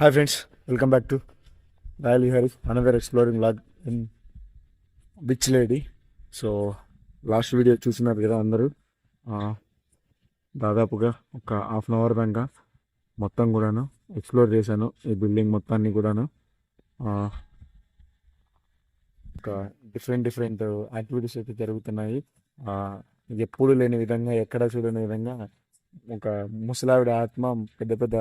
Hi friends welcome back to royal Vihari another exploring log in beach lady so last video చూసినారు కదా అందరూ. దాదాపుగా ఒక half an hour దాకా మొత్తం కూడాను ఎక్స్ప్లోర్ చేశాను ఈ బిల్డింగ్ మొత్తాన్ని కూడాను. ఒక డిఫరెంట్ డిఫరెంట్ యాక్టివిటీస్ అయితే జరుగుతున్నాయి. ఎప్పుడు లేని విధంగా ఎక్కడ చూడని విధంగా ఒక ముసలావిడ ఆత్మ పెద్ద పెద్ద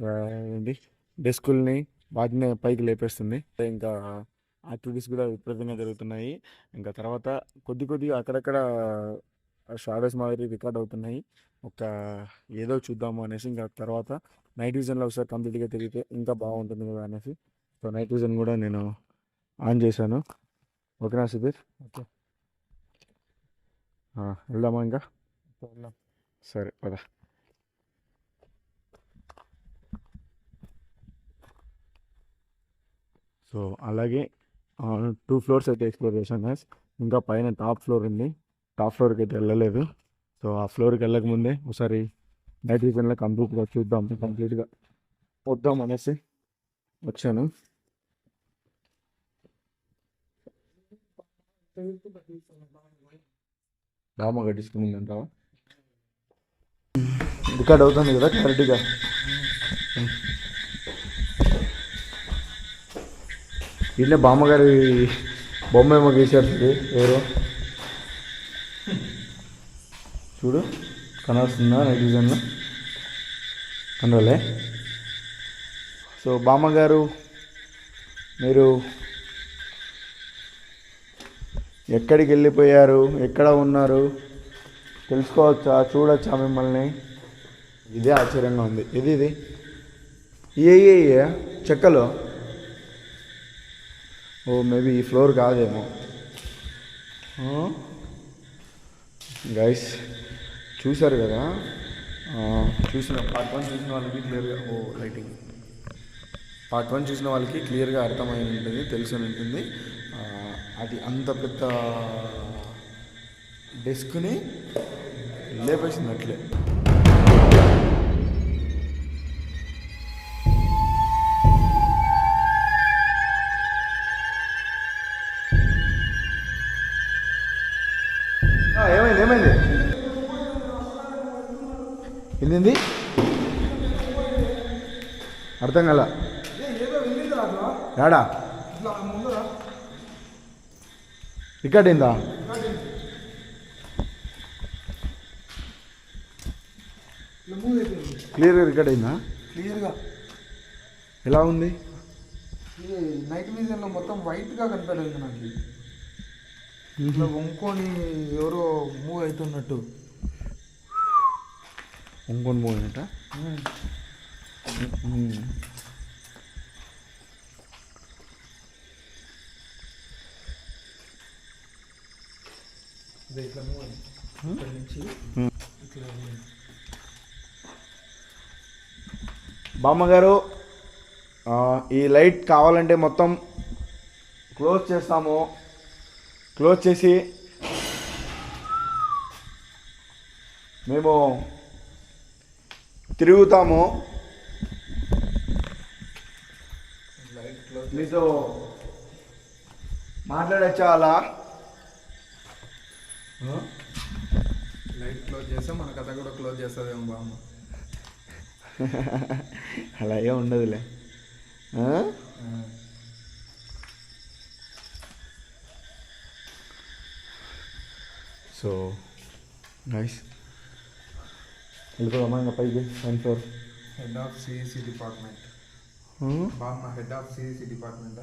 ఏంటి డెస్కుల్ని వాటిని పైకి లేపేస్తుంది. ఇంకా యాక్టివిటీస్ కూడా విపరీతంగా జరుగుతున్నాయి. ఇంకా తర్వాత కొద్ది కొద్దిగా అక్కడక్కడ షాడోస్ మాదిరి రికార్డ్ అవుతున్నాయి. ఒక ఏదో చూద్దాము అనేసి ఇంకా తర్వాత నైట్ విజన్లో ఒకసారి కంప్లీట్గా తిరిగితే ఇంకా బాగుంటుంది కదా అనేసి. సో నైట్ విజన్ కూడా నేను ఆన్ చేశాను. ఓకేనా సుధీర్? ఓకే. వెళ్దామా ఇంకా? వెళ్దాం. సరే పద. సో అలాగే టూ ఫ్లోర్స్ అయితే ఎక్స్ప్లోర్ చేశాను గైస్ ఇంకా పైన టాప్ ఫ్లోర్ ఉంది. టాప్ ఫ్లోర్కి అయితే వెళ్ళలేదు. సో ఆ ఫ్లోర్కి వెళ్ళక ముందే ఒకసారి నైట్ విజన్లో కంప్లీట్గా చూద్దాం. కంప్లీట్గా వద్దాం అనేసి వచ్చాను. రామ గట్టించుకుని అంటావా రికార్డ్ అవుతుంది కదా క్లారిటీగా దీంట్లో బామ్మగారి బొమ్మ ఏమో గీసారు ఎవరు? చూడు కనవస్తుందా నైట్ విజన్లో కనవలే సో బామ్మగారు మీరు ఎక్కడికి వెళ్ళిపోయారు? ఎక్కడ ఉన్నారు? తెలుసుకోవచ్చా? చూడొచ్చా మిమ్మల్ని? ఇదే ఆశ్చర్యంగా ఉంది. ఇది? ఇది ఏ? చెక్కలో? ఓ మేబీ ఈ ఫ్లోర్ కాదేమో. గైస్ చూశారు కదా? చూసిన పార్ట్ వన్ చూసిన వాళ్ళకి క్లియర్గా ఓ లైటింగ్ పార్ట్ వన్ చూసిన వాళ్ళకి క్లియర్గా అర్థమై ఉంటుంది తెలిసి ఉంటుంది. అది అంత పెద్ద డెస్క్ని లేపేసింది ఏంది అర్థం కల? యాడా? రికార్డ్ అయిందా క్లియర్గా రికార్డ్ అయిందా? క్లియర్గా. ఎలా ఉంది? నైట్ విజన్లో మొత్తం వైట్గా కనపడింది నాకు. ఇట్లా వంకొని ఎవరో మూవ్ అవుతున్నట్టు. ఇంకొని పోయినట బామ్మగారు ఈ లైట్ కావాలంటే మొత్తం క్లోజ్ చేస్తాము. క్లోజ్ చేసి మేము తిరుగుతాము. లైట్ క్లోజ్ మీతో మాట్లాడచ్చా అలా? లైట్ క్లోజ్ చేస్తే మన కథ కూడా క్లోజ్ చేస్తుందేమో బామ్మ. అలా ఏం ఉండదులే? So nice. వెళ్ళిపోదామా ఇంకా పైకి one floor head of CSC department బామ్మ హెడ్ ఆఫ్ సిఎస్సి డిపార్ట్మెంట్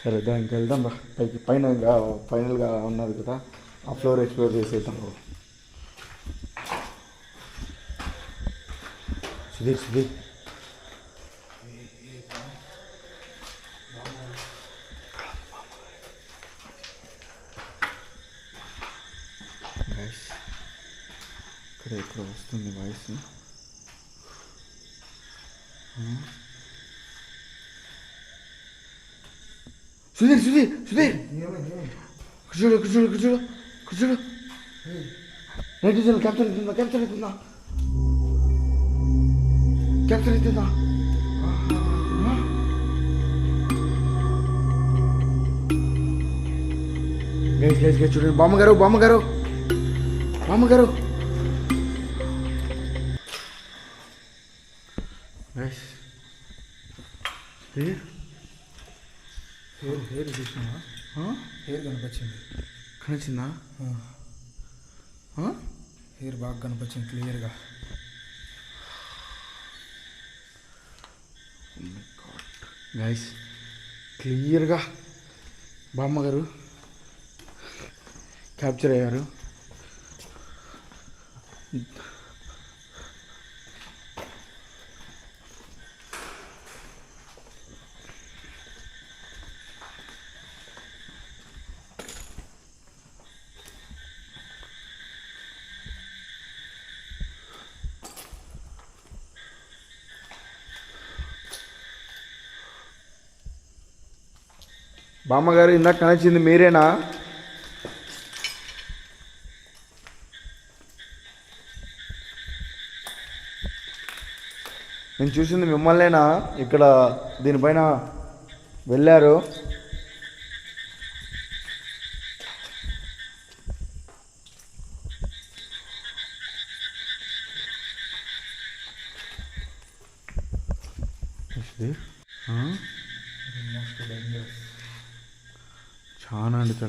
సరే దానికి వెళ్దాం రా. పైకి పైన ఇంకా ఫైనల్గా ఉన్నది కదా. ఆ ఫ్లోర్ ఎక్స్ప్లోర్ చేసేద్దాం. సుధీర్ సుధీర్. ఇక్కడ ఇక్కడ వస్తుంది వాయిస్ సుధీర్ సుధీర్ సుధీర్ ఏమైంది ఏమైంది? కూర్చోడు కూర్చోడు కూర్చోడు కూర్చోడు నైట్ విజన్ క్యాప్చర్ అవుతుందా క్యాప్చర్ అవుతుందా క్యాప్చర్ అవుతుందా గైస్ గైస్ గైస్ చూడండి బామ్మగారు బామ్మగారు బామ్మగారు హెయిర్ హెయిర్ చూసినావా? హెయిర్ కనిపించింది కనిచిందా హెయిర్ బాగా కనిపించింది క్లియర్గా. గైస్ క్లియర్గా బామ్మగారు క్యాప్చర్ అయ్యారు. బామ్మగారు ఇందాక కనిచింది మీరేనా? నేను చూసింది మిమ్మల్నేనా? ఇక్కడ దీనిపైన వెళ్ళారు.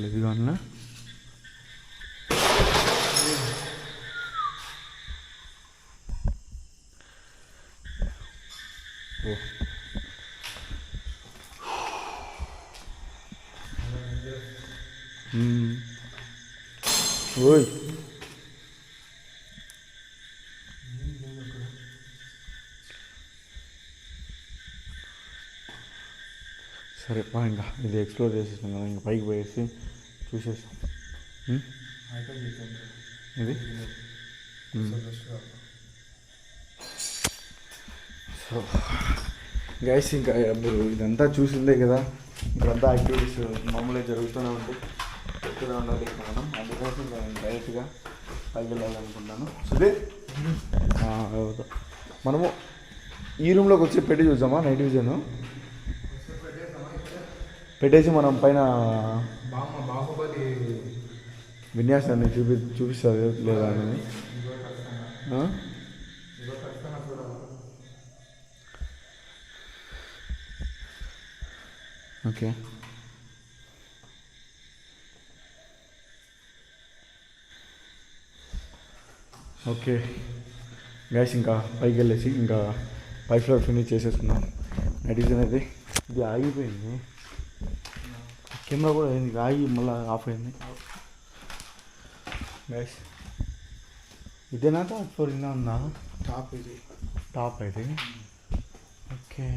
చాలా అండి చాలా ఇదిగా ఉన్నా ఓ మ్మ్. ఓయ్ సరే పా ఇంకా ఇది ఎక్స్ప్లోర్ చేసేసాం కదా ఇంకా పైకి పోయేసి చూసేసాం. ఇది. సో గైస్ ఇంకా మీరు ఇదంతా చూసిందే కదా? ఇక్కడంతా యాక్టివిటీస్ మామూలుగా జరుగుతూనే ఉంటాయి. చెప్తూనే ఉండాలి మనం అందుకోసం నేను డైరెక్ట్గా పైకి వెళ్ళాలనుకుంటున్నాను సుధీర్. మనము ఈ రూమ్లోకి వచ్చి పెట్టి చూద్దామా? నైట్ విజన్ పెట్టేసి మనం పైన బాహుబలి విన్యాసాన్ని చూపి చూపిస్తుంది లేదా అని. ఓకే. ఓకే. గ్యాస్ ఇంకా పైకి వెళ్ళేసి ఇంకా పై ఫ్లోర్ ఫినిష్ చేసేసుకున్నాం నటిజన్ అయితే ఇది ఆగిపోయింది. కెమెరా కూడా అయింది ఆగి మళ్ళీ ఆఫ్ అయింది. గ్యాస్ ఇదేనా టాప్ ఫ్లోర్ ఇలా ఉందా టాప్ ఇది. టాప్ అయితే ఓకే.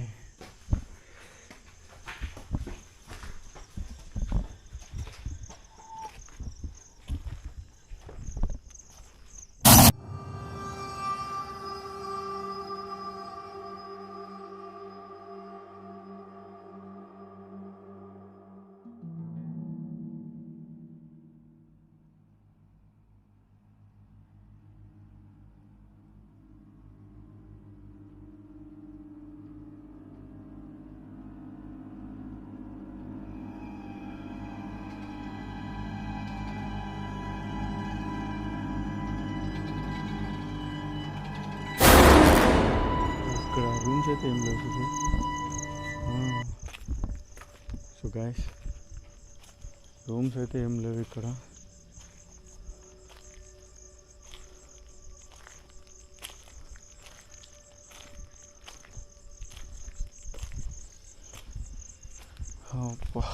రూమ్స్ అయితే ఏం లేవు ఇది సో గాయస్ రూమ్స్ అయితే ఏం లేవు ఇక్కడ అబ్బా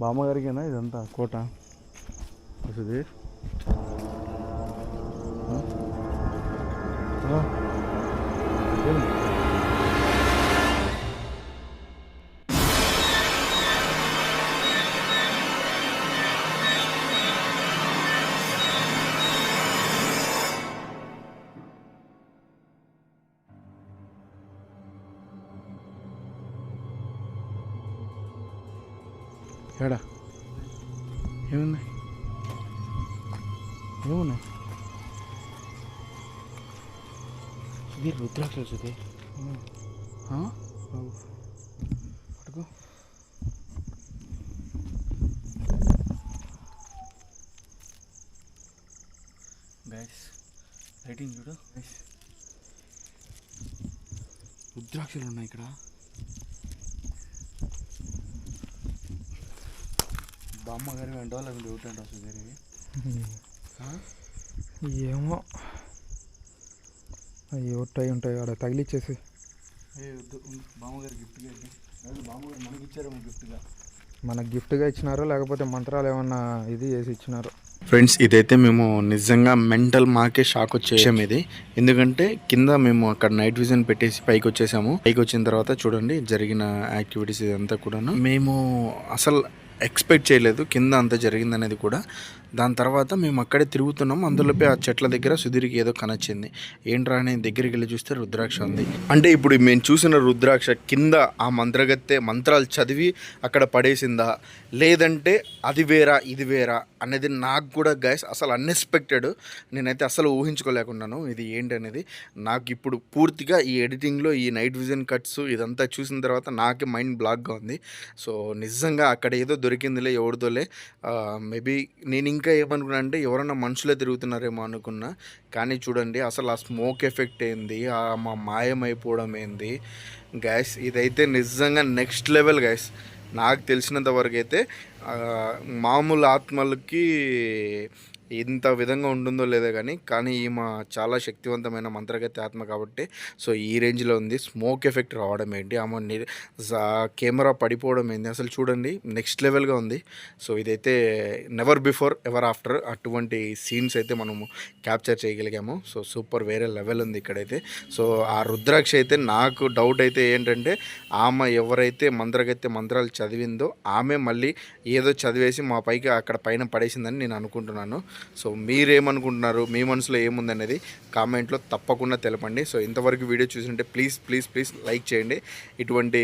బామ్మగారికేనా ఇదంతా కోట వస్తుంది ఇది రుద్రాక్షలు సుధీ అడుగు గైస్ లైటింగ్ చూడు. రుద్రాక్షలు ఉన్నాయి ఇక్కడ. బామ్మగారి వెంట వాళ్ళకి డ్యూటీ అంట సుధీరి ఏమో. అవి ఉంటాయి ఉంటాయి ఆడ తగిలిచ్చేసి. బామ్మగారు గిఫ్ట్గా బామ్మగారు మనకి ఇచ్చారేమో గిఫ్ట్గా మనకు గిఫ్ట్గా ఇచ్చినారు లేకపోతే మంత్రాలు ఏమన్నా ఇది చేసి ఇచ్చినారు? ఫ్రెండ్స్ ఇదైతే మేము నిజంగా మెంటల్ మాకే షాక్ వచ్చే విషయం ఇది. ఎందుకంటే కింద మేము అక్కడ నైట్ విజన్ పెట్టేసి పైకి వచ్చేసాము. పైకి వచ్చిన తర్వాత చూడండి జరిగిన యాక్టివిటీస్ ఇదంతా కూడా మేము అసలు ఎక్స్పెక్ట్ చేయలేదు కింద అంత జరిగిందనేది కూడా. దాని తర్వాత మేము అక్కడే తిరుగుతున్నాం. అందులోపే ఆ చెట్ల దగ్గర సుధీర్కి ఏదో కనొచ్చింది. ఏంట్రా అని దగ్గరికి వెళ్ళి చూస్తే రుద్రాక్ష ఉంది. అంటే ఇప్పుడు మేము చూసిన రుద్రాక్ష కింద ఆ మంత్రగత్తె మంత్రాలు చదివి అక్కడ పడేసిందా? లేదంటే అది వేరా ఇది వేరా అనేది నాకు కూడా గైస్ అసలు అన్ఎక్స్పెక్టెడ్ నేనైతే అసలు ఊహించుకోలేకున్నాను ఇది ఏంటి అనేది. నాకు ఇప్పుడు పూర్తిగా ఈ ఎడిటింగ్లో ఈ నైట్ విజన్ కట్స్ ఇదంతా చూసిన తర్వాత నాకే మైండ్ బ్లాక్గా ఉంది. సో నిజంగా అక్కడ ఏదో దొరికిందిలే ఎవరిదోలే. మేబీ నేను ఇంకా ఏమనుకున్నా అంటే ఎవరైనా మనుషులే తిరుగుతున్నారేమో అనుకున్నా. కానీ చూడండి అసలు ఆ స్మోక్ ఎఫెక్ట్ ఏంది? మా మాయమైపోవడం ఏంది? గ్యాస్ ఇదైతే నిజంగా నెక్స్ట్ లెవెల్ గ్యాస్ నాకు తెలిసినంత వరకు అయితే మామూలు ఆత్మలకి ఇంత విధంగా ఉంటుందో లేదో కానీ కానీ ఈమె చాలా శక్తివంతమైన మంత్రగతి ఆత్మ కాబట్టి సో ఈ రేంజ్లో ఉంది. స్మోక్ ఎఫెక్ట్ రావడం ఏంటి? ఆమె కెమెరా పడిపోవడం ఏంటి అసలు చూడండి నెక్స్ట్ లెవెల్గా ఉంది. సో ఇదైతే నెవర్ బిఫోర్ ఎవర్ ఆఫ్టర్ అటువంటి సీన్స్ అయితే మనము క్యాప్చర్ చేయగలిగాము. సో సూపర్ వేరే లెవెల్ ఉంది ఇక్కడైతే. సో ఆ రుద్రాక్ష అయితే నాకు డౌట్ అయితే ఏంటంటే ఆమె ఎవరైతే మంత్రగత్తె మంత్రాలు చదివిందో ఆమె మళ్ళీ ఏదో చదివేసి మా పైకి అక్కడ పైన పడేసిందని నేను అనుకుంటున్నాను. సో మీరేమనుకుంటున్నారు మీ మనసులో ఏముందనేది కామెంట్లో తప్పకుండా తెలపండి. సో ఇంతవరకు వీడియో చూసింటే ప్లీజ్ ప్లీజ్ ప్లీజ్ లైక్ చేయండి. ఇటువంటి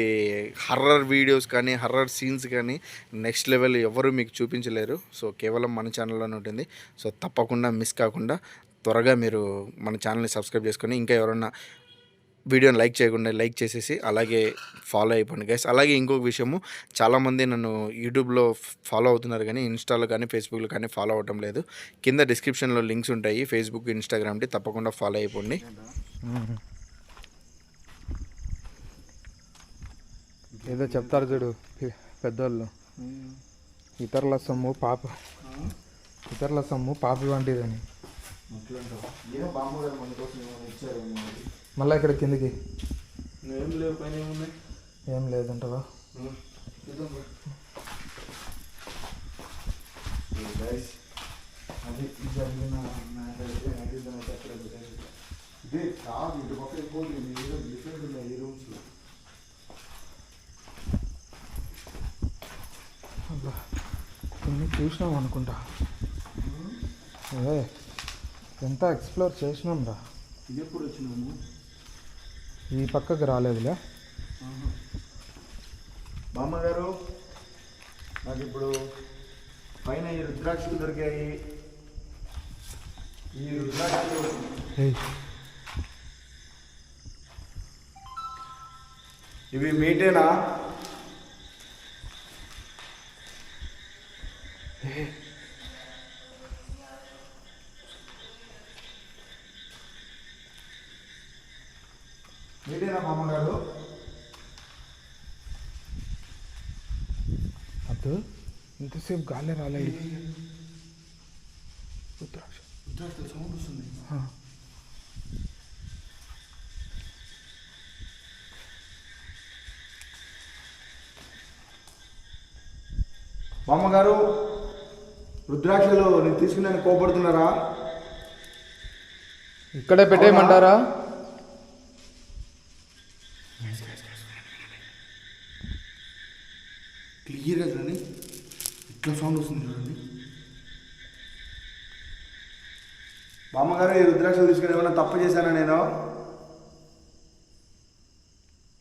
హర్రర్ వీడియోస్ కానీ హర్రర్ సీన్స్ కానీ నెక్స్ట్ లెవెల్ ఎవరు మీకు చూపించలేరు. సో కేవలం మన ఛానల్లోనే ఉంటుంది. సో తప్పకుండా మిస్ కాకుండా త్వరగా మీరు మన ఛానల్ని సబ్స్క్రైబ్ చేసుకొని ఇంకా ఎవరన్నా వీడియోని లైక్ చేయకుండా లైక్ చేసేసి అలాగే ఫాలో అయిపోండి గైస్. అలాగే ఇంకొక విషయము చాలామంది నన్ను యూట్యూబ్లో ఫాలో అవుతున్నారు కానీ ఇన్స్టాలో కానీ ఫేస్బుక్లో కానీ ఫాలో అవ్వటం లేదు. కింద డిస్క్రిప్షన్లో లింక్స్ ఉంటాయి. ఫేస్బుక్ ఇన్స్టాగ్రామ్కి తప్పకుండా ఫాలో అయిపోండి. ఏదో చెప్తారు చూడు పెద్దోళ్ళు. ఇతరుల సొమ్ము పాప ఇతరుల సొమ్ము పాపి వంటిదని. మళ్ళీ ఇక్కడ కిందికి. ఏం లేవు పైన ఏమున్నాయి ఏం లేదంటవా? అది జరిగిన ఇదే కాదు ఇటు పక్క డిఫరెంట్ ఉన్నాయి ఈ చూసినాం అనుకుంటా. అదే ఎంత ఎక్స్ప్లోర్ చేసినాం రా ఇది ఎప్పుడు వచ్చినాము ఈ పక్కకి రాలేదులే. బామ్మగారు నాకు ఇప్పుడు పైన ఈ రుద్రాక్షలు దొరికాయి. ఈ రుద్రాక్షలు ఇవి మీటేనా? మీటేనా మామగారు. అద్దు ఇంతసేపు గాలి రాలేదు రుద్రాక్ష రుద్రాక్షల సౌండ్ వస్తుంది. మామగారు రుద్రాక్షలు నేను తీసుకున్నాను కోపడుతున్నారా? ఇక్కడే పెట్టేయమంటారా క్లియర్గా చూడండి ఇట్లా సౌండ్ వస్తుంది చూడండి బామ్మగారు ఈ రుద్రాక్షలు తీసుకుని ఏమైనా తప్పు చేశానా నేను?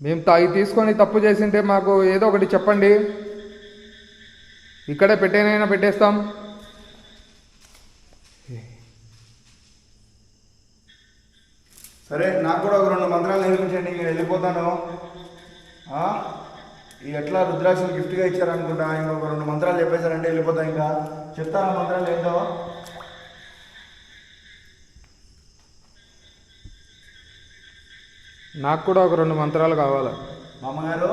మేము తాగి తీసుకొని తప్పు చేసింటే మాకు ఏదో ఒకటి చెప్పండి. ఇక్కడే పెట్టేనైనా పెట్టేస్తాం. సరే నాకు కూడా ఒక రెండు మంత్రాలు నేర్పించండి ఇంకా వెళ్ళిపోతాను. ఎట్లా రుద్రాక్షలు గిఫ్ట్గా ఇచ్చారనుకుంటా ఇంకొక రెండు మంత్రాలు చెప్పేశారంటే వెళ్ళిపోతా ఇంకా. చెప్తారా మంత్రాలు ఏంటో? నాకు కూడా ఒక రెండు మంత్రాలు కావాలి. మామగారు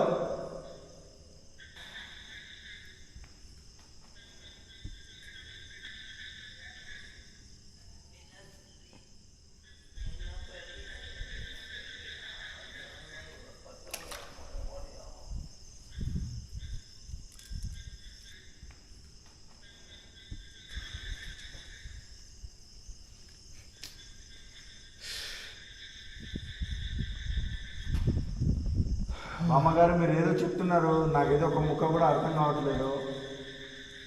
మామగారు మీరు ఏదో చెప్తున్నారు నాకేదో ఒక ముక్క కూడా అర్థం కావట్లేదు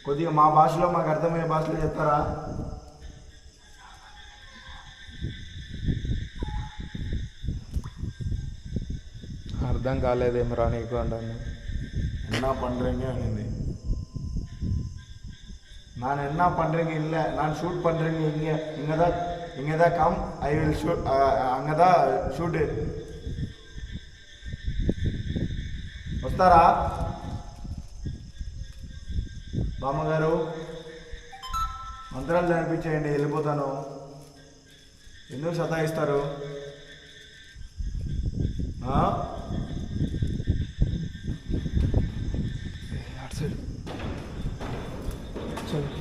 కొద్దిగా మా భాషలో మాకు అర్థమయ్యే భాషలో చెప్తారా అర్థం కాలేదేమో రా నీకు అంటాను என்ன பண்ணுறீங்க அங்கே நான் என்ன பண்ணுறீங்க இல்லை நான் ஷூட் பண்ணுறீங்க இங்கே இங்கே தான் இங்கே தான் கம் ஐ வில் ஷூட் அங்கே தான் షూట్ వస్తారా? బామ్మగారు మంత్రాలు కనిపించేయండి వెళ్ళిపోతాను. ఎందుకు సతాయిస్తారు?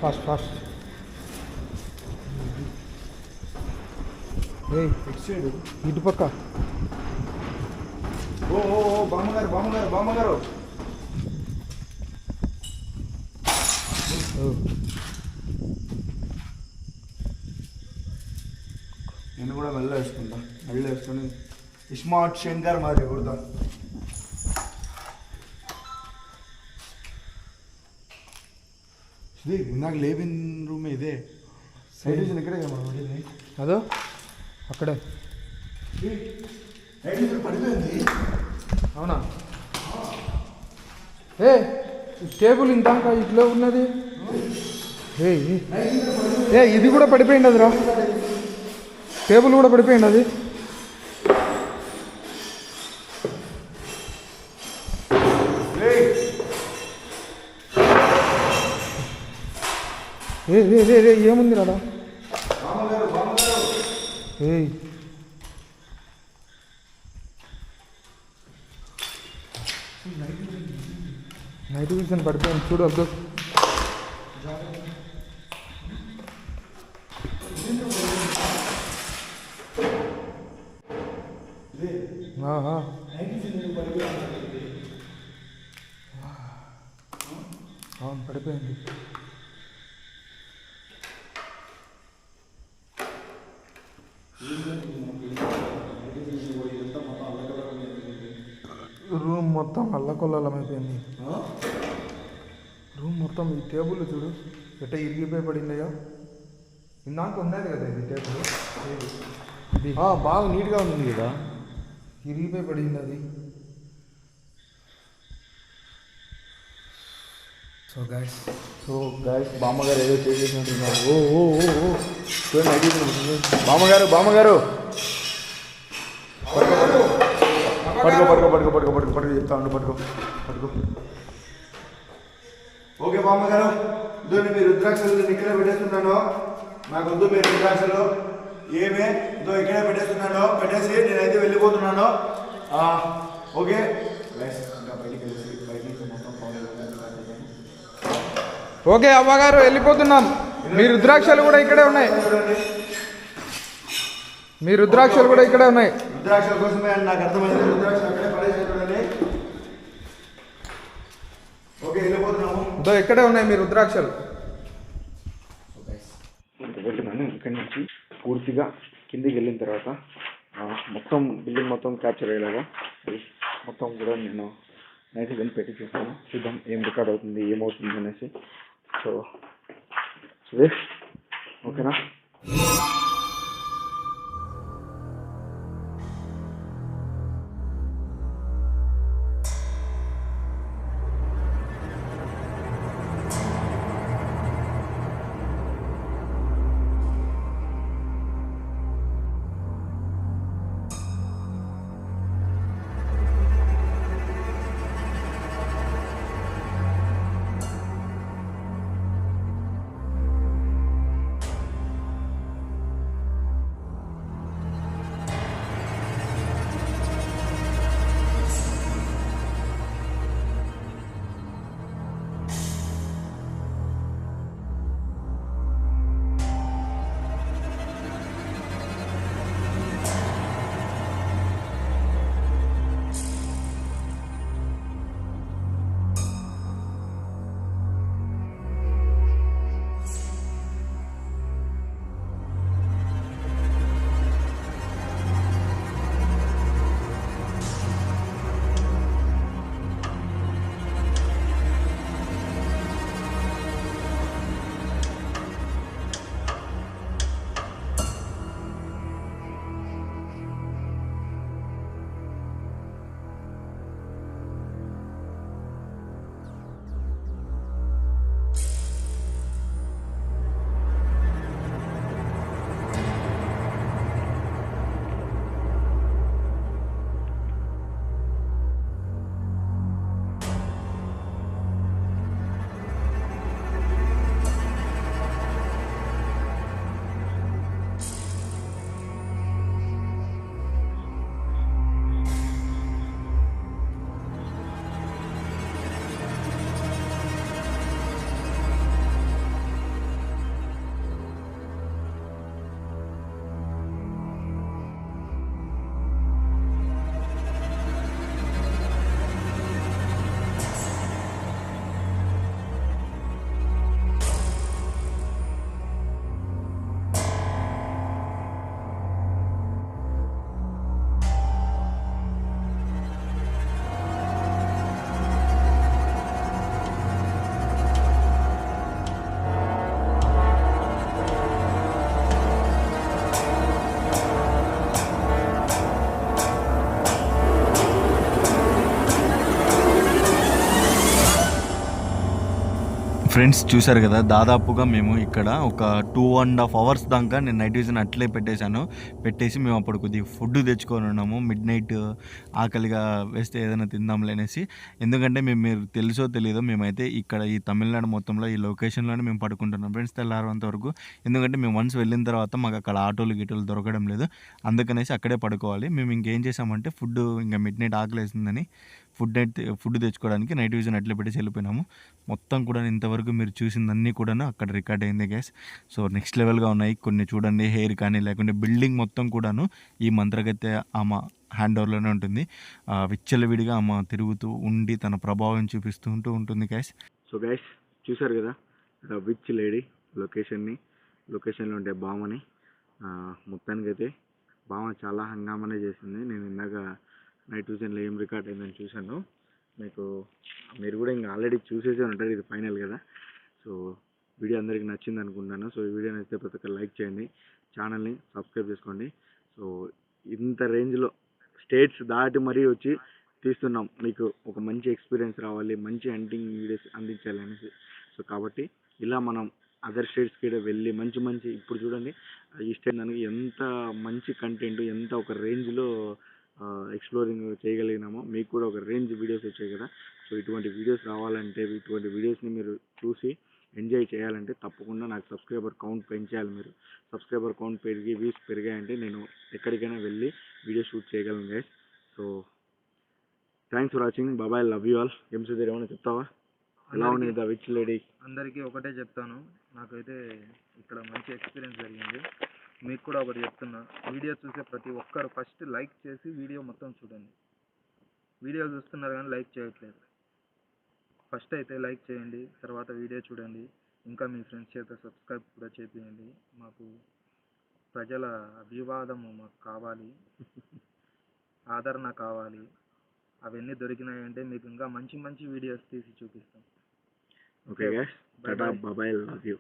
Fast fast. ఏ ఇటు పక్క. ఓ ఓ ఓ బామ్మగారు బామ్మగారు బామ్మగారు. ఓ, నేను కూడా మెల్ల వేసుకుంటా. మెల్ల వేసుకొని ఇస్మార్ట్ శంకర్ మరి కుడతా. ఇది ఇందాక లేవిన్ రూమ్ ఇదే. సైడ్ విజన్ ఇక్కడే అదో అక్కడే. పడిపోయింది. అవునా? ఏ టేబుల్ ఇందాక ఇట్లా ఉన్నది? ఏ ఏ. ఏ ఇది కూడా పడిపోయింది అదిరా టేబుల్ కూడా పడిపోయింది అది ఏ ఏ ఏ ఏ ఏముంది రాడా ఏయ్ నైట్ విజన్ పడిపోయింది. చూడు అబ్దుల్. అల్లకొల్లమైపోయింది రూమ్ మొత్తం ఈ టేబుల్ చూడు. ఎట్ట ఇరిగిపోయి పడిందయ్యా. ఇందాక ఉన్నది కదా ఇది టేబుల్. ఇది. బాగా నీట్గా ఉంది కదా. ఇరిగిపోయి పడింది అది. సో గాయస్ సో గాయస్ బామ్మగారు ఏదో చేసేసినట్టున్నారు. ఓ ఓ ఓ ఓ. చూడండి బామ్మగారు బామ్మగారు. పడుకో పడుకో పడుకో పడుకో పడుకో పడుకో చెప్తా ఉండు పడుకో పడుకో ఓకే బామ్మగారు ఇదో మీ రుద్రాక్షలు ఇక్కడే పెట్టేస్తున్నాను. నాకు వద్దు మీ రుద్రాక్షలు. ఏమే? ఇదో ఇక్కడే పెట్టేస్తున్నాను. పెట్టేసి నేనైతే వెళ్ళిపోతున్నాను. ఓకే. ఓకే అవ్వగారు వెళ్ళిపోతున్నాం. మీ రుద్రాక్షలు కూడా ఇక్కడే ఉన్నాయి. మీ రుద్రాక్షలు కూడా ఇక్కడే ఉన్నాయి. రుద్రాక్షల కోసమే నాకు అర్థమైంది. రుద్రాక్షలు అక్కడే పడేసి చూడండి ఓకే వెళ్ళిపోతున్నాము దో ఇక్కడే ఉన్నాయి మీ రుద్రాక్షలు? పెడుతున్నాను ఇక్కడి నుంచి పూర్తిగా కిందికి వెళ్ళిన తర్వాత మొత్తం బిల్డింగ్ మొత్తం క్యాప్చర్ అయ్యేలాగా మొత్తం కూడా నేను నైట్ వెళ్ళి పెట్టి చూస్తాను. చూద్దాం ఏం రికార్డ్ అవుతుంది ఏమవుతుంది అనేసి. సో సురేష్ ఓకేనా? ఫ్రెండ్స్ చూశారు కదా దాదాపుగా మేము ఇక్కడ ఒక టూ అండ్ హాఫ్ అవర్స్ దాకా నేను నైట్ విజన్ అట్లే పెట్టేశాను. పెట్టేసి మేము అప్పుడు కొద్దిగా ఫుడ్ తెచ్చుకొని ఉన్నాము మిడ్ నైట్ ఆకలిగా వేస్తే ఏదైనా తిందాంలే అనేసి. ఎందుకంటే మేము మీరు తెలుసో తెలియదో మేమైతే ఇక్కడ ఈ తమిళనాడు మొత్తంలో ఈ లొకేషన్లోనే మేము పడుకుంటున్నాం ఫ్రెండ్స్ తెల్లారంత వరకు. ఎందుకంటే మేము వన్స్ వెళ్ళిన తర్వాత మాకు అక్కడ ఆటోలు గిటోలు దొరకడం లేదు. అందుకనేసి అక్కడే పడుకోవాలి. మేము ఇంకేం చేసామంటే ఫుడ్ ఇంకా మిడ్ నైట్ ఆకలి వేసిందని ఫుడ్ అయితే ఫుడ్ తెచ్చుకోవడానికి నైట్ విజన్ అట్లా పెట్టేసి వెళ్ళిపోయినాము. మొత్తం కూడా ఇంతవరకు మీరు చూసిందన్నీ కూడా అక్కడ రికార్డ్ అయింది గ్యాస్ సో నెక్స్ట్ లెవెల్గా ఉన్నాయి. కొన్ని చూడండి హెయిర్ కానీ లేకుంటే బిల్డింగ్ మొత్తం కూడాను ఈ మంత్రగత్తె ఆమె హ్యాండ్ ఓవర్లోనే ఉంటుంది. ఆ, విచ్చలవిడిగా ఆమె తిరుగుతూ ఉండి తన ప్రభావం చూపిస్తూ ఉంటూ ఉంటుంది గ్యాస్ సో గ్యాస్ చూసారు కదా? విచ్ లేడీ లొకేషన్ని లొకేషన్లో ఉండే బామని మొత్తానికైతే బామ చాలా హంగామానే చేసింది. నేను ఇందాక నైట్రోజన్లో ఏం రికార్డ్ అయిందని చూశాను. మీకు మీరు కూడా ఇంకా ఆల్రెడీ చూసేసే ఉంటారు ఇది ఫైనల్ కదా. సో వీడియో అందరికీ నచ్చింది అనుకుంటున్నాను. సో ఈ వీడియో నచ్చితే ప్రతి ఒక్కరు లైక్ చేయండి ఛానల్ని సబ్స్క్రైబ్ చేసుకోండి. సో ఇంత రేంజ్లో స్టేట్స్ దాటి మరీ వచ్చి తీస్తున్నాం. మీకు ఒక మంచి ఎక్స్పీరియన్స్ రావాలి మంచి హంటింగ్ వీడియోస్ అందించాలి అనేసి. సో కాబట్టి ఇలా మనం అదర్ స్టేట్స్కి కూడా వెళ్ళి మంచి మంచి ఇప్పుడు చూడండి ఈ స్టేట్ దానికి ఎంత మంచి కంటెంట్ ఎంత ఒక రేంజ్లో ఎక్స్ప్లోరింగ్ చేయగలిగినామో మీకు కూడా ఒక రేంజ్ వీడియోస్ వచ్చాయి కదా. సో ఇటువంటి వీడియోస్ రావాలంటే ఇటువంటి వీడియోస్ని మీరు చూసి ఎంజాయ్ చేయాలంటే తప్పకుండా నాకు సబ్స్క్రైబర్ కౌంట్ పెంచాలి మీరు. సబ్స్క్రైబర్ కౌంట్ పెరిగి వ్యూస్ పెరిగాయంటే నేను ఎక్కడికైనా వెళ్ళి వీడియో షూట్ చేయగలను guys so thanks for watching బాబాయ్ లవ్ యూ ఆల్ ఏం సుధీర్ ఏమైనా చెప్తావా? ఎలా ఉంది ద విచ్ లేడీ అందరికీ ఒకటే చెప్తాను. నాకైతే ఇక్కడ మంచి ఎక్స్పీరియన్స్ జరిగింది. మీకు కూడా ఒకటి చెప్తున్నా. వీడియో చూసే ప్రతి ఒక్కరు ఫస్ట్ లైక్ చేసి వీడియో మొత్తం చూడండి. వీడియో చూస్తున్నారు కానీ లైక్ చేయట్లేదు. ఫస్ట్ అయితే లైక్ చేయండి తర్వాత వీడియో చూడండి. ఇంకా మీ ఫ్రెండ్స్ చేత సబ్స్క్రైబ్ కూడా చేపియండి. మాకు ప్రజల అభివాదము మాకు కావాలి. ఆదరణ కావాలి. అవన్నీ దొరికినాయంటే మీకు ఇంకా మంచి మంచి వీడియోస్ తీసి చూపిస్తాం. ఓకే బాబాయ్ లవ్ యూ